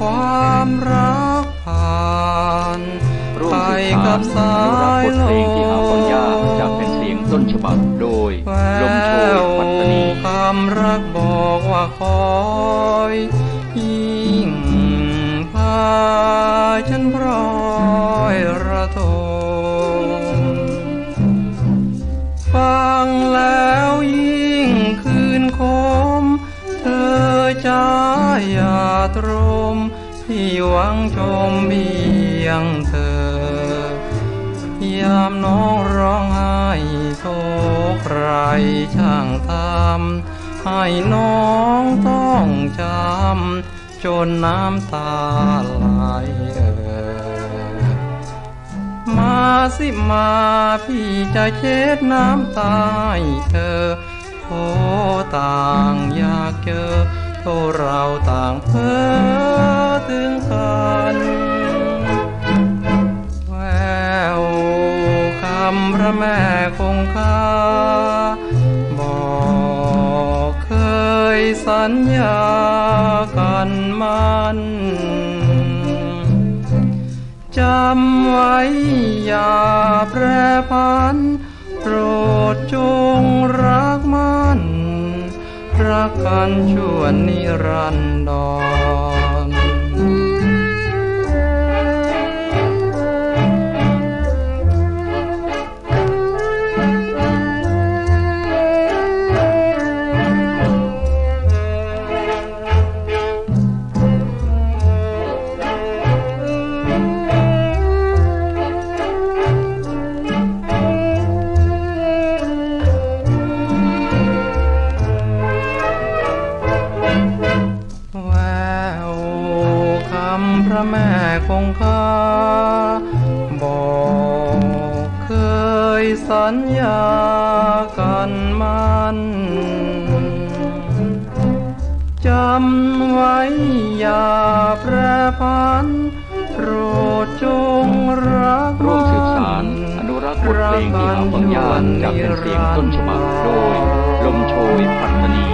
ความรักผ่านรวมสืบสานอนุรักษ์บทเพงที่หาฟังยากจากเป็นเสียงต้นฉบับโดยลมโชยปัตตานีคำรักบอกว่าคอยยิ่งพาฉันร้อยระทมฟังแล้ว จะอย่าตรม พี่หวังชมเพียงเธอยามน้องร้องไห้โทษใครช่างทำให้น้องต้องจำจนน้ำตาไหลเอ่อมาสิมาพี่จะเช็ดน้ำตาให้เธอโอ้ต่างอยากเจอ เราต่างเพ้อถึงกันแววคำพระแม่คงคาบอกเคยสัญญากันมันจำไว้อย่าแปรพันโปรดจ กันชั่วนิรันดร งคาบอกเคยสัญญากันมันจำไว้อย่าแปรพันโปรดจงรักร่วมสืบสารอนุรักษ์บทเพลงที่หาฟังยากจากแผ่นเสียงต้นฉบับโดย ลมโชยปัตตานี